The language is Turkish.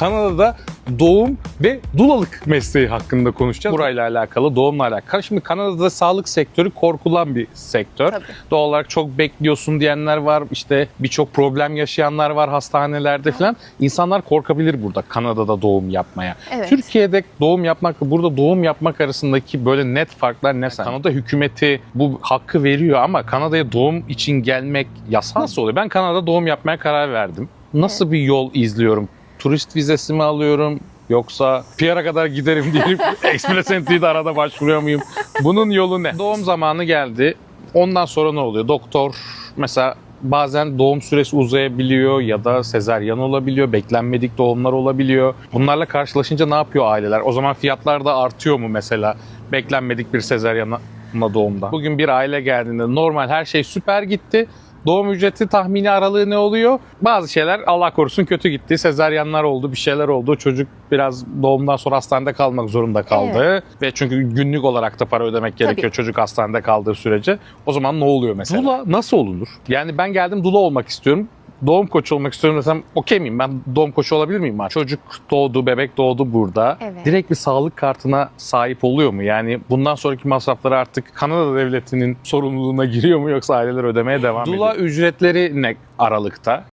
Kanada'da doğum ve dulalık mesleği hakkında konuşacağız. Burayla alakalı, doğumla alakalı. Şimdi Kanada'da sağlık sektörü korkulan bir sektör. Tabii. Doğal olarak çok bekliyorsun diyenler var. İşte birçok problem yaşayanlar var hastanelerde falan. İnsanlar korkabilir burada Kanada'da doğum yapmaya. Evet. Türkiye'de doğum yapmakla burada doğum yapmak arasındaki böyle net farklar ne? Kanada hükümeti bu hakkı veriyor ama Kanada'ya doğum için gelmek nasıl oluyor? Ben Kanada'da doğum yapmaya karar verdim. Nasıl bir yol izliyorum? Turist vizesi mi alıyorum? Yoksa PR'a kadar giderim deyip Express Entry'de arada başvuruyor muyum? Bunun yolu ne? Doğum zamanı geldi. Ondan sonra ne oluyor? Doktor mesela bazen doğum süresi uzayabiliyor ya da sezaryen olabiliyor, beklenmedik doğumlar olabiliyor. Bunlarla karşılaşınca ne yapıyor aileler? O zaman fiyatlar da artıyor mu mesela beklenmedik bir sezaryen doğumda? Bugün bir aile geldiğinde normal her şey süper gitti. Doğum ücreti tahmini aralığı ne oluyor? Bazı şeyler Allah korusun kötü gitti. Sezaryenler oldu, bir şeyler oldu. Çocuk biraz doğumdan sonra hastanede kalmak zorunda kaldı. Ve çünkü günlük olarak da para ödemek gerekiyor Tabii. çocuk hastanede kaldığı sürece. O zaman ne oluyor mesela? Dula nasıl olunur? Yani ben geldim dula olmak istiyorum. Doğum koçu olmak istiyorum desem okey miyim? Ben doğum koçu olabilir miyim? Ben? Çocuk doğdu, bebek doğdu burada. Evet. Direkt bir sağlık kartına sahip oluyor mu? Yani bundan sonraki masrafları artık Kanada devletinin sorumluluğuna giriyor mu yoksa aileler ödemeye devam ediyor? Dula ücretleri ne aralıkta?